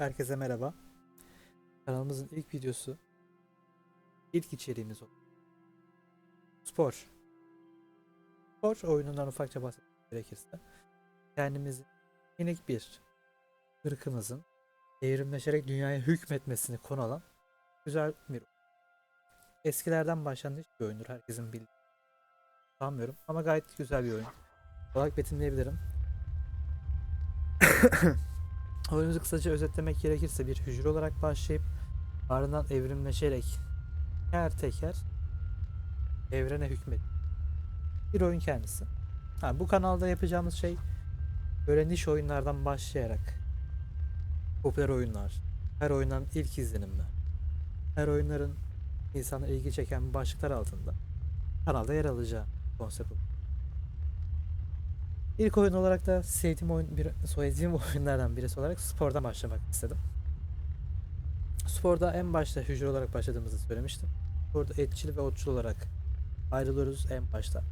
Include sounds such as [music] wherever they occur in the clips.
Herkese merhaba. Kanalımızın ilk videosu, ilk içeriğimiz o. Spor. Spor oyunundan ufakça bahsetmek gerekirse, kendimizin minik bir ırkımızın evrimleşerek dünyaya hükmetmesini konu alan güzel bir oyun. Eskilerden başlanmış bir oyundur herkesin bildiği. Sanmıyorum ama gayet güzel bir oyun. Olarak betimleyebilirim. [coughs] Oyunumuzu kısaca özetlemek gerekirse bir hücre olarak başlayıp ardından evrimleşerek teker teker evrene hükmet. Bir oyun kendisi. Ha, bu kanalda yapacağımız şey böyle niş oyunlardan başlayarak popüler oyunlar, her oyundan ilk izlenimler, her oyunların insana ilgi çeken başlıklar altında kanalda yer alacağı konsept. bu. İlk oyun olarak da sevdiğim oyun bir sevdiğim [laughs] oyunlardan birisi olarak spordan başlamak istedim. Sporda en başta hücre olarak başladığımızı söylemiştim. Burada etçil ve otçul olarak ayrılıyoruz en başta.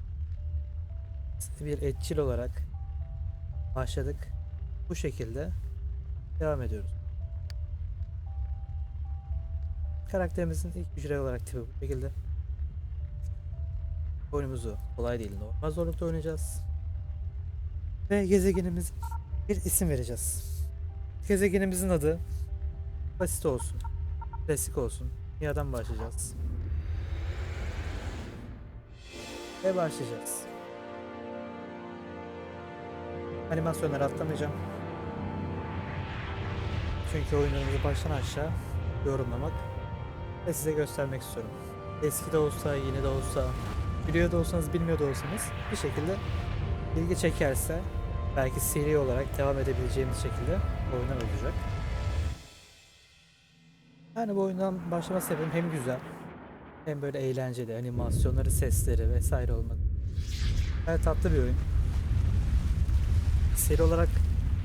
Bir etçil olarak başladık. Bu şekilde devam ediyoruz. Karakterimizin ilk hücre olarak tipi bu şekilde. Oyunumuzu kolay değil normal zorlukta oynayacağız. Ve gezegenimiz bir isim vereceğiz. Gezegenimizin adı basit olsun. Klasik olsun. Dünyadan başlayacağız. Ve başlayacağız. Animasyonları atlamayacağım. Çünkü oyunlarımızı baştan aşağı yorumlamak ve size göstermek istiyorum. Eski de olsa, yeni de olsa, biliyor da olsanız, bilmiyor da olsanız bir şekilde ilgi çekerse belki seri olarak devam edebileceğimiz şekilde oyunlar olacak. Yani bu oyundan başlama sebebim hem güzel hem böyle eğlenceli animasyonları, sesleri vesaire olmak. Gayet tatlı bir oyun. Seri olarak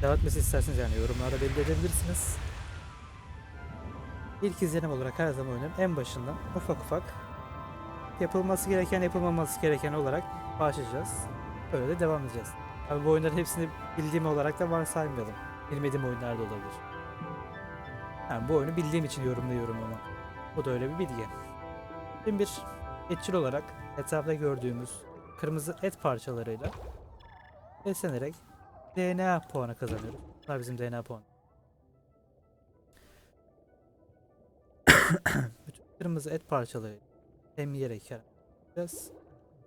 devam etmesi isterseniz yani yorumlarda belli edebilirsiniz. İlk izlenim olarak her zaman oyunun en başından ufak ufak yapılması gereken yapılmaması gereken olarak başlayacağız. Öyle de devam edeceğiz. Abi bu oyunların hepsini bildiğim olarak da varsaymayalım. Bilmediğim oyunlar da olabilir. Yani bu oyunu bildiğim için yorumluyorum ama. Bu da öyle bir bilgi. Şimdi bir etçil olarak etrafta gördüğümüz kırmızı et parçalarıyla beslenerek DNA puanı kazanıyoruz. Bunlar bizim DNA puanı. [coughs] Bütün kırmızı et parçaları hem yiyerek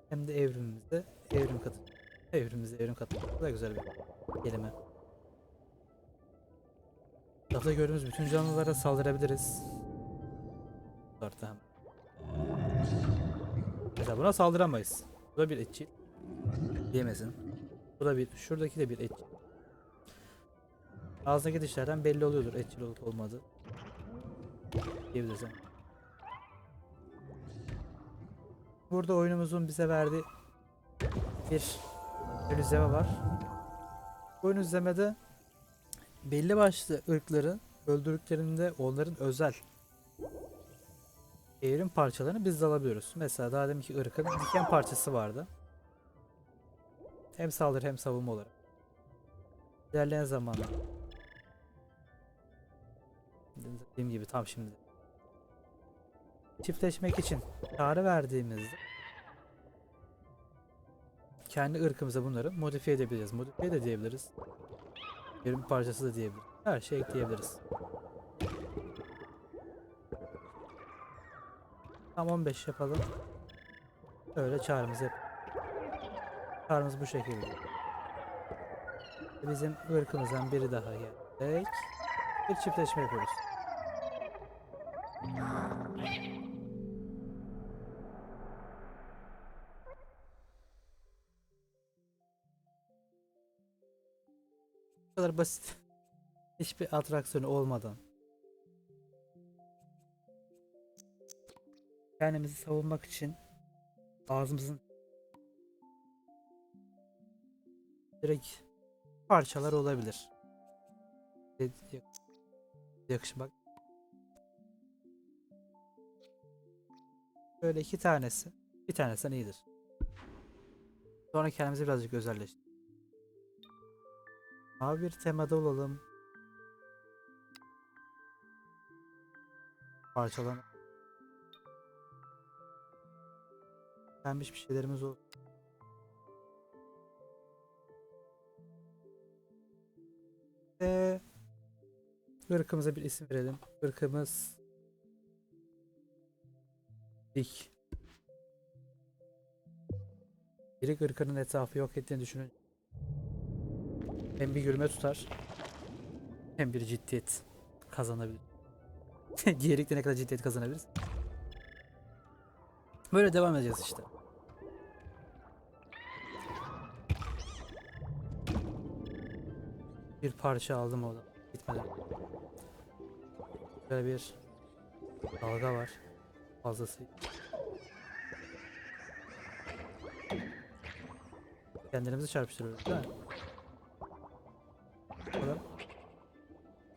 hem de evrimimizde evrim katı. Evrimimize evrim katı. Bu da güzel bir kelime. Etrafta gördüğümüz bütün canlılara saldırabiliriz. Orta hem. Mesela buna saldıramayız. Bu da bir etçil. Yemesin. Bu da bir, şuradaki de bir etçil. Ağzındaki dişlerden belli oluyordur etçil olup olmadığı. Diyebilirsin. Burada oyunumuzun bize verdiği bir ön izleme var. Bu ön belli başlı ırkları öldürdüklerinde onların özel evrim parçalarını biz de alabiliyoruz. Mesela daha deminki ırkın diken parçası vardı. Hem saldırı hem savunma olarak. İlerleyen zamanlarda. Dediğim gibi tam şimdi. Çiftleşmek için çağrı verdiğimizde kendi ırkımıza bunları modifiye edebiliriz. Modifiye de diyebiliriz. Evrim parçası da diyebiliriz. Her şey ekleyebiliriz. Tam 15 yapalım. Öyle çağrımızı yap. Çağrımız bu şekilde. Bizim ırkımızdan biri daha geldik. Bir çiftleşme yapıyoruz. Kadar basit. Hiçbir atraksiyonu olmadan. Kendimizi savunmak için ağzımızın direkt parçalar olabilir. Yakışın bak. Böyle iki tanesi. Bir tanesinden iyidir. Sonra kendimizi birazcık özelleştir. Mavi bir temada olalım. Parçalama. Pembiş bir şeylerimiz oldu. Ve ırkımıza bir isim verelim. Irkımız Dik. Biri ırkının etrafı yok ettiğini düşünün. Hem bir gülme tutar hem bir ciddiyet kazanabilir. [laughs] Diğerlikte ne kadar ciddiyet kazanabiliriz? Böyle devam edeceğiz işte. Bir parça aldım orada. Gitmeden. Böyle bir dalga var. Fazlası. Kendimizi çarpıştırıyoruz değil mi?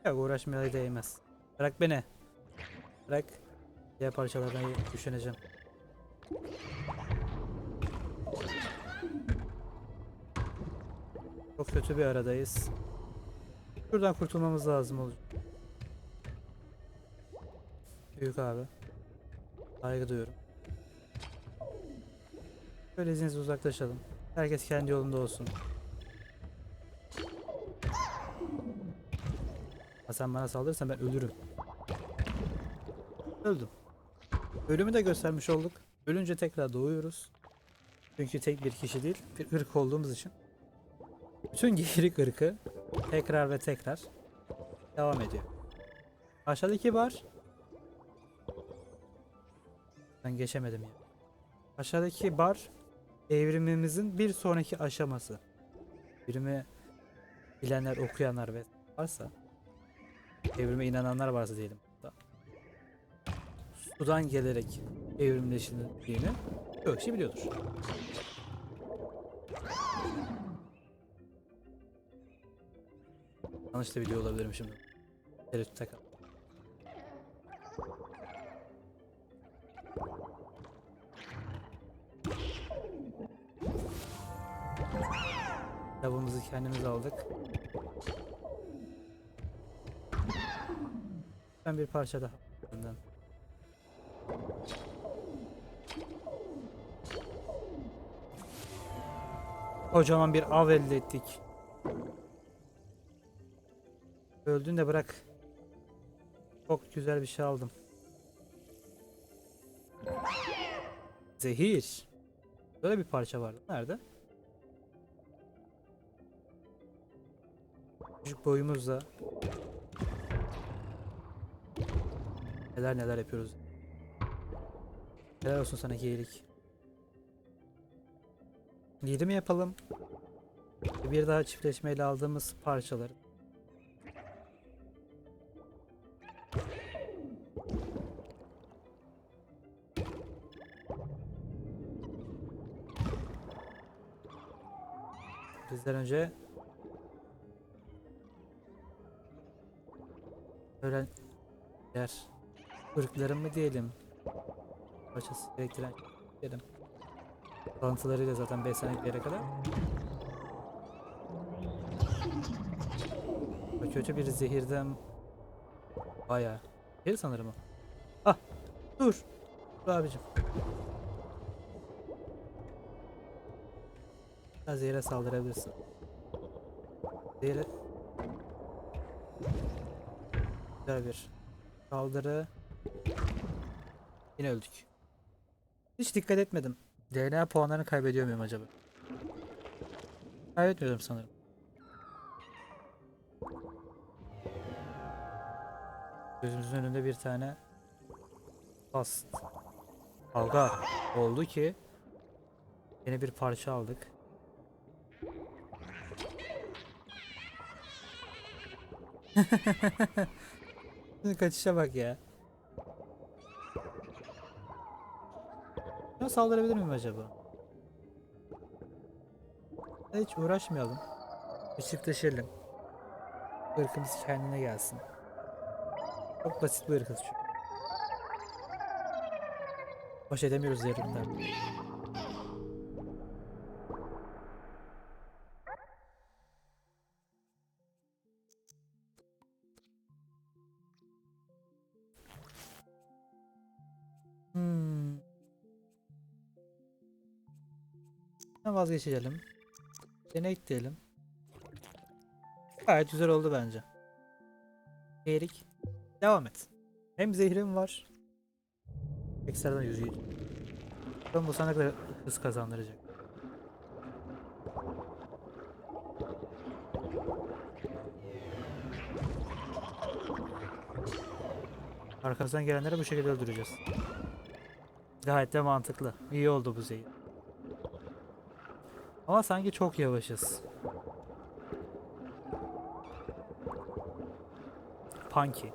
Yok uğraşmaya değmez. Bırak beni. Bırak. Diğer parçalardan düşüneceğim. Çok kötü bir aradayız. Şuradan kurtulmamız lazım olacak. Büyük abi. Saygı duyuyorum. Böyle izninizle uzaklaşalım. Herkes kendi yolunda olsun. Sen bana saldırırsan ben ölürüm. Öldüm. Ölümü de göstermiş olduk. Ölünce tekrar doğuyoruz. Çünkü tek bir kişi değil, bir ırk olduğumuz için. Bütün geyik ırkı tekrar ve tekrar devam ediyor. Aşağıdaki bar ben geçemedim ya. Aşağıdaki bar evrimimizin bir sonraki aşaması. Evrimi bilenler, okuyanlar ve varsa evrime inananlar varsa diyelim. Sudan gelerek evrimleştiğini kişi biliyordur. Yanlış da biliyor olabilirim şimdi. Tereddütte kal. Kitabımızı kendimiz aldık. Ben bir parça daha. Bundan. Kocaman bir av elde ettik. Öldün de bırak. Çok güzel bir şey aldım. Zehir. Böyle bir parça vardı. Nerede? Küçük boyumuzla neler neler yapıyoruz. Helal olsun sana iyilik. Yedi mi yapalım? Bir daha çiftleşmeyle aldığımız parçaları. Bizden önce ölen yer ırkların mı diyelim? Parçası gerektiren diyelim. Kalıntılarıyla zaten beslenmek bir yere kadar. Kötü bir zehirden baya zehir sanırım o. Ah dur. Dur abicim. Ha, zehire saldırabilirsin. Zehire Güzel bir saldırı. Yine öldük. Hiç dikkat etmedim. DNA puanlarını kaybediyor muyum acaba? Kaybetmiyorum sanırım. Gözümüzün önünde bir tane past. Kavga oldu ki yine bir parça aldık. [laughs] Kaçışa bak ya. Ya saldırabilir miyim acaba? Hiç uğraşmayalım. Bir çiftleşelim. Irkımız kendine gelsin. Çok basit bir ırkız çünkü. Baş edemiyoruz yarımdan. Vazgeçelim. Denek diyelim. Gayet güzel oldu bence. Erik. Devam et. Hem zehrim var. Ekstradan yüzüğü. Bakalım bu sana kadar hız kazandıracak. Arkamızdan gelenleri bu şekilde öldüreceğiz. Gayet de mantıklı. İyi oldu bu zehir. Ama sanki çok yavaşız. Punky.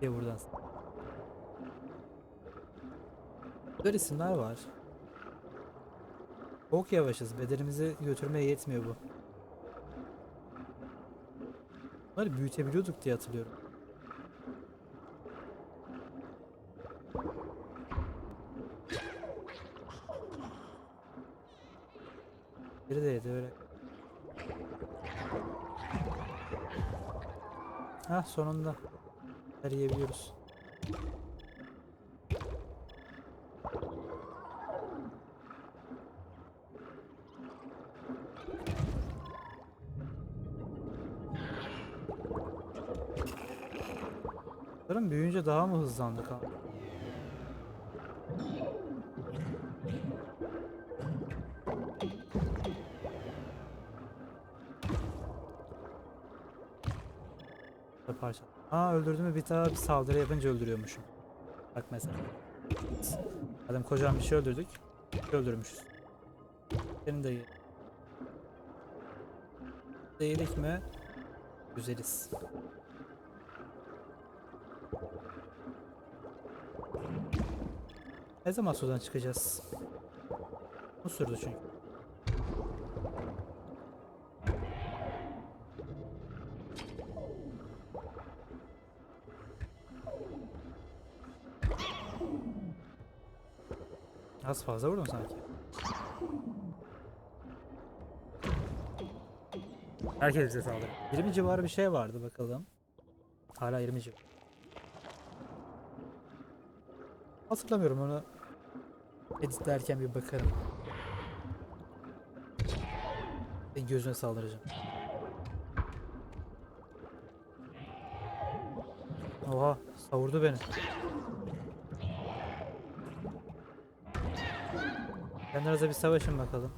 Diye buradan. Güzel isimler var. Çok yavaşız. Bedenimizi götürmeye yetmiyor bu. Bunları büyütebiliyorduk diye hatırlıyorum. Biri de yedi öyle. Ha sonunda. Her yiyebiliyoruz. Sanırım büyüyünce daha mı hızlandık abi? Aa öldürdüğümü bir daha bir saldırı yapınca öldürüyormuşum. Bak mesela. Adam kocaman bir şey öldürdük. Öldürmüşüz. Senin de. Değilik mi? Güzeliz. Ne zaman sudan çıkacağız? Bu sürdü çünkü. Az fazla vurdum sanki. Herkes bize saldırıyor. 20 civarı bir şey vardı bakalım. Hala 20 civarı. Hatırlamıyorum onu editlerken bir bakarım. Ben gözüne saldıracağım. Oha savurdu beni. Arada bir savaşın bakalım.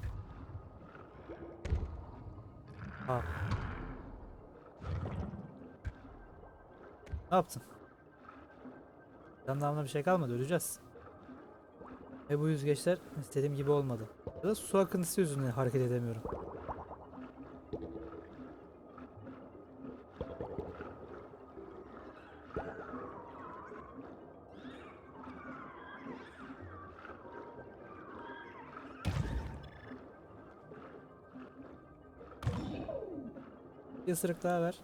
Ha. Ne yaptın? Canlı bir şey kalmadı öleceğiz. Ve bu yüzgeçler istediğim gibi olmadı. Ya da su akıntısı yüzünden hareket edemiyorum. Isırık daha ver.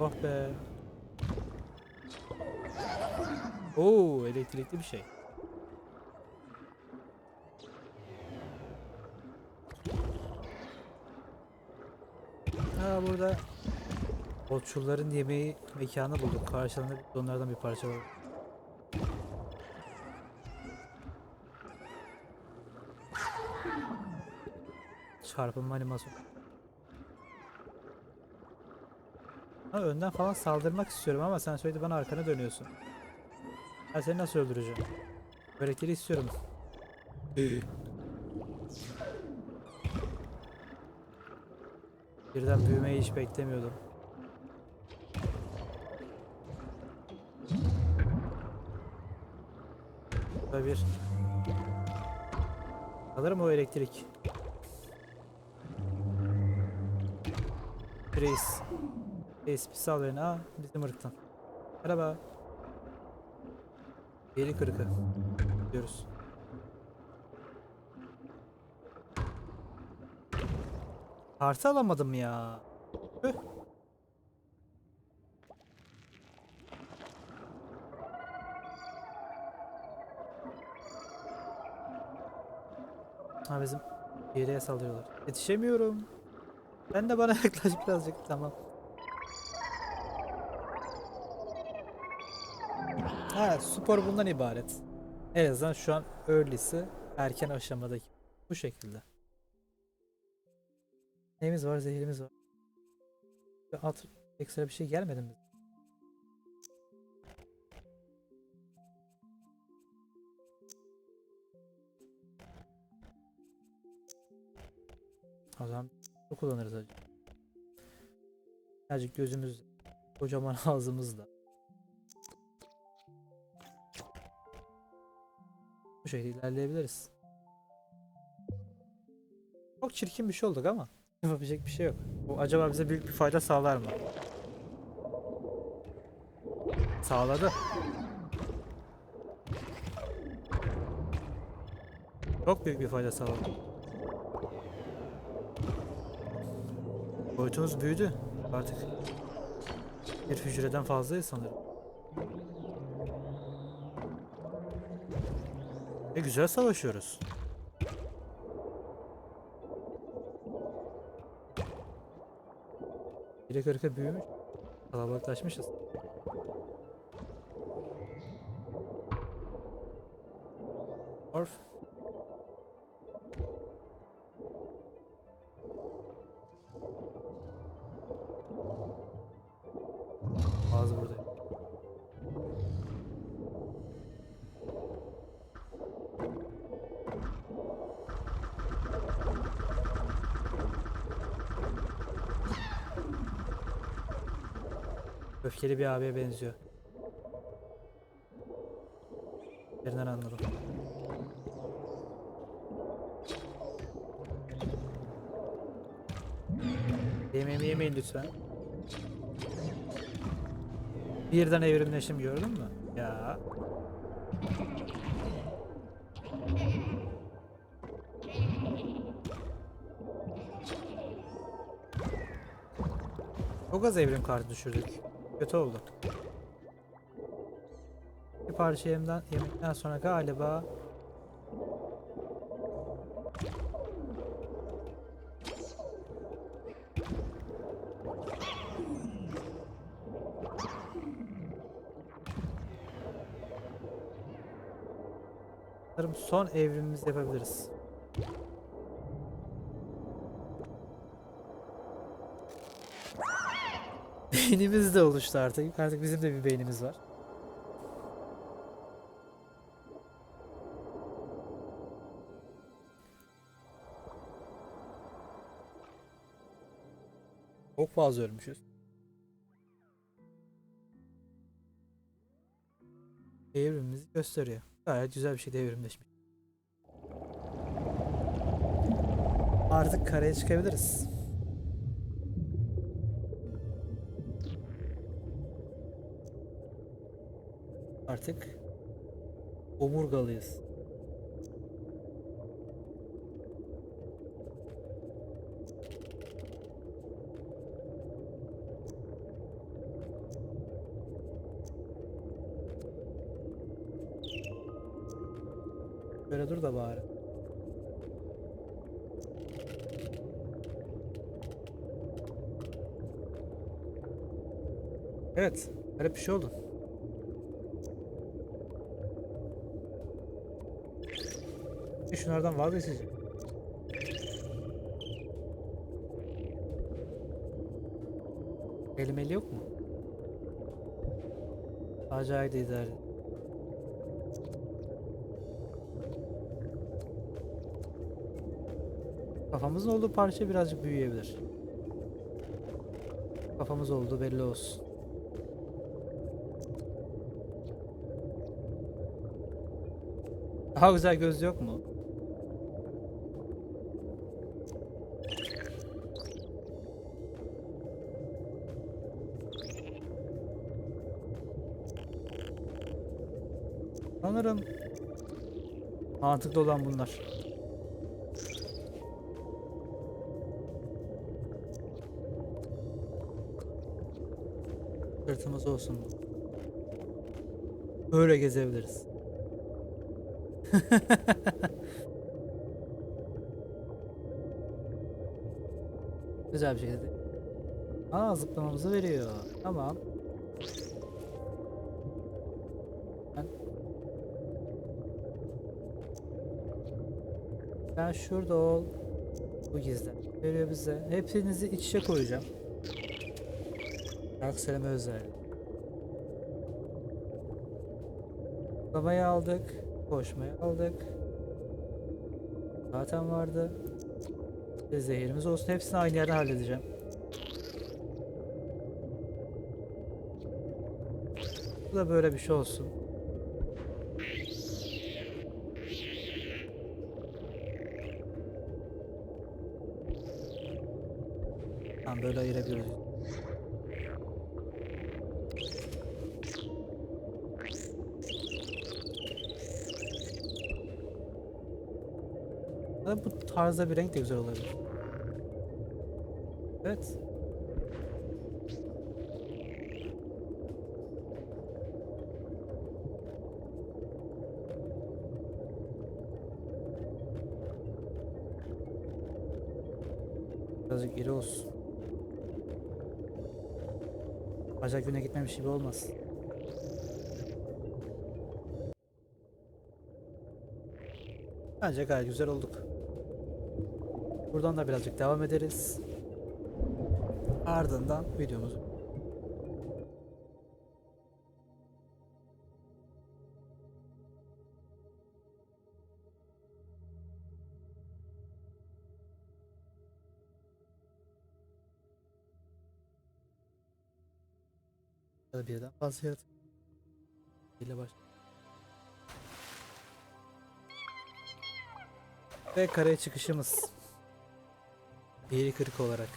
Oh be. Oo, elektrikli bir şey. Ha burada Otçulların yemeği mekanı bulduk. Karşılığında onlardan bir parça var. Çarpınma animasyonu. Ha, önden falan saldırmak istiyorum ama sen söyledi bana arkana dönüyorsun. Ben seni nasıl öldüreceğim? Öğretleri istiyorum. Birden büyümeyi hiç beklemiyordum. Burada bir Alırım o elektrik. Reis. Reis bir sal beni. Aa bizim ırktan. Merhaba. Yeli kırıkı. Diyoruz. Kartı alamadım ya. Tüh. Ha bizim yere saldırıyorlar. Yetişemiyorum. Ben de bana [laughs] yaklaş birazcık. Tamam. Ha spor bundan ibaret. En azından şu an early'si erken aşamadaki. Bu şekilde. Neyimiz var? Zehirimiz var. Alt ekstra bir şey gelmedi mi? O zaman bu kullanırız acı. Birazcık gözümüz kocaman [laughs] ağzımızda. Bu şekilde ilerleyebiliriz. Çok çirkin bir şey olduk ama [laughs] yapabilecek bir şey yok. Bu acaba bize büyük bir fayda sağlar mı? Sağladı. Çok büyük bir fayda sağladı. Boyutumuz büyüdü artık. Bir hücreden fazlayız sanırım. Ve güzel savaşıyoruz. Bire kırka büyümüş. Kalabalıklaşmışız. Orf. Öfkeli bir abiye benziyor. Yerinden anladım. Yemeğimi yemeyin lütfen. Birden evrimleşim gördün mü? Ya. Çok az evrim kartı düşürdük. Kötü oldu. Bir parça yemden, yemekten sonra galiba Sanırım son evrimimizi yapabiliriz. Beynimiz de oluştu artık. Artık bizim de bir beynimiz var. Çok fazla ölmüşüz. Evrimimizi gösteriyor. Gayet güzel bir şey evrimleşmiş. Artık karaya çıkabiliriz. Artık omurgalıyız. Böyle dur da bari. Evet, garip bir şey oldu. Şunlardan vazgeçeceğim. Elim eli yok mu? Acayip idare. Kafamızın olduğu parça birazcık büyüyebilir. Kafamız olduğu belli olsun. Daha güzel göz yok mu? Sanırım mantıklı olan bunlar. Sırtımız olsun. Böyle gezebiliriz. [laughs] Güzel bir şekilde. Aa zıplamamızı veriyor. Tamam. Sen şurada ol. Bu gizlen. Veriyor bize. Hepinizi iç içe koyacağım. Akseleme özel. Zıplamayı aldık. Koşmayı aldık. Zaten vardı. Bir Zehirimiz olsun. Hepsini aynı yerde halledeceğim. Bu da böyle bir şey olsun. Tamam böyle ayırabiliyoruz. Ama bu tarzda bir renk de güzel olabilir. Evet. Birazcık iri olsun. Bacak güne gitmemiş gibi olmaz. Bence gayet güzel olduk. Buradan da birazcık devam ederiz. Ardından videomuzu da birden fazla yaratık ile baş. Ve karaya çıkışımız. Biri kırık olarak.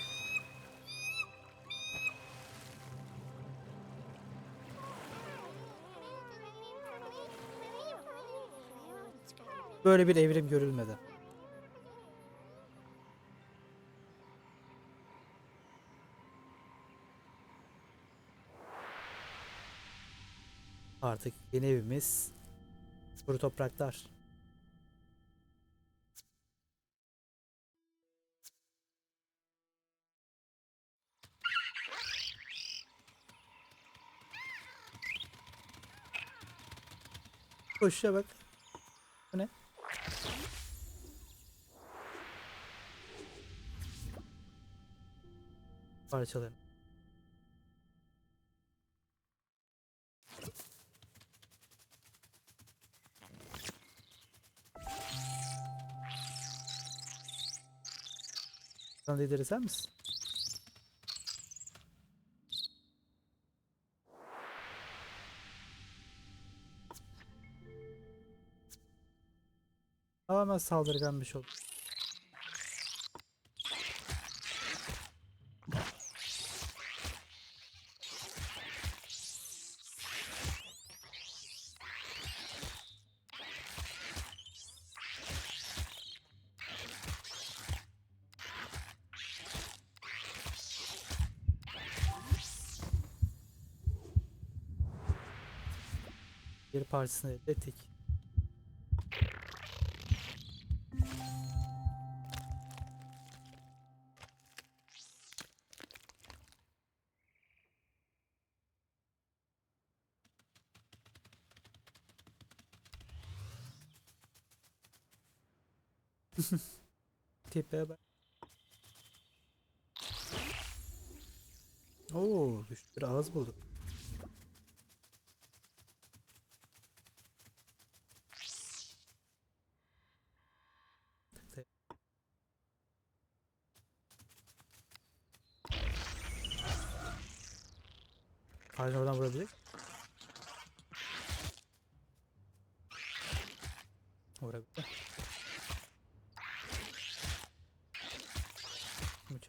Böyle bir evrim görülmedi. Artık yeni evimiz kuru topraklar. Koşuşa bak. Bu ne? Parçalarım. Sen lideri sen misin? Tamamen saldırgan bir şey oldu. Elde ettik. Tipe bak. Oo, bir ağız bulduk.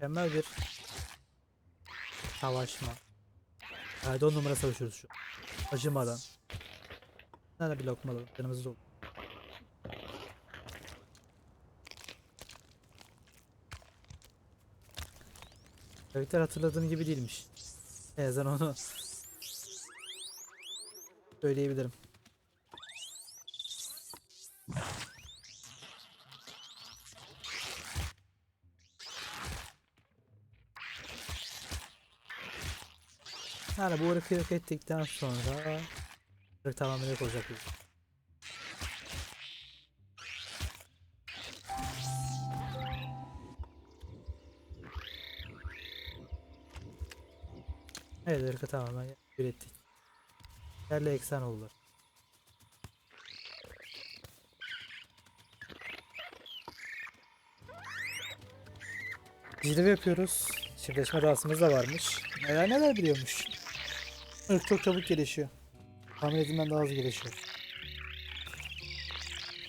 Mükemmel bir savaşma. Evet on numara savaşıyoruz şu. an. Acımadan. Nerede bir lokma alalım. Canımız dolu. Karakter hatırladığım gibi değilmiş. En azından onu söyleyebilirim. Yani bu ırkı yok ettikten sonra ırk tamamen yok olacak. Evet ırkı tamamen ürettik. Yerle eksen oldular. Cilve yapıyoruz. Çiftleşme dansımız da varmış. Neler neler biliyormuş. Irk çok çabuk gelişiyor. Tahmin edilmeden daha hızlı gelişiyor.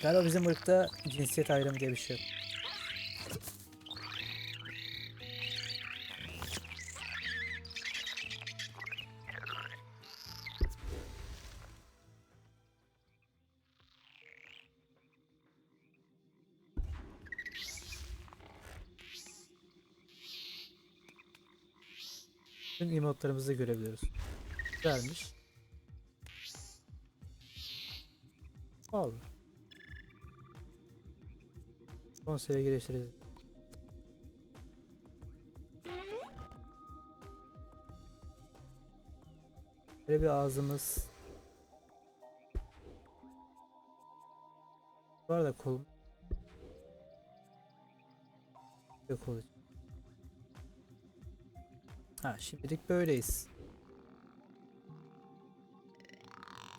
Galiba bizim ırkta cinsiyet ayrımı diye bir şey yok. Tüm emotlarımızı görebiliyoruz. Güzelmiş. Son seviye geliştireceğiz. Böyle bir ağzımız. Bu arada kolum. Yok olacak. Ha şimdilik böyleyiz.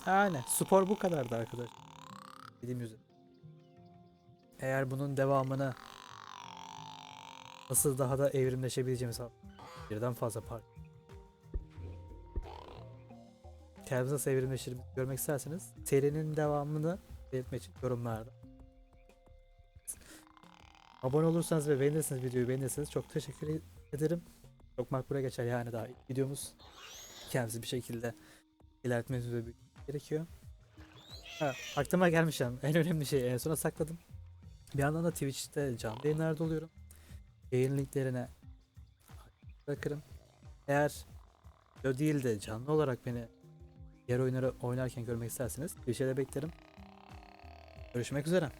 Aynen. Spor bu kadardı arkadaşlar. Dediğim üzere. Eğer bunun devamını nasıl daha da evrimleşebileceğimiz birden fazla park. Kendinizi nasıl evrimleşir görmek isterseniz serinin devamını belirtmek için yorumlarda. Abone olursanız ve beğenirseniz videoyu beğenirseniz çok teşekkür ederim. Çok makbule geçer yani daha videomuz. Kendimizi bir şekilde ilerletmemiz ve gerekiyor. Ha, aklıma gelmişim. En önemli şeyi en sona sakladım. Bir yandan da Twitch'te canlı yayınlarda oluyorum. Yayın linklerine bırakırım. Eğer video değil de canlı olarak beni diğer oyunları oynarken görmek isterseniz bir şeyler beklerim. Görüşmek üzere.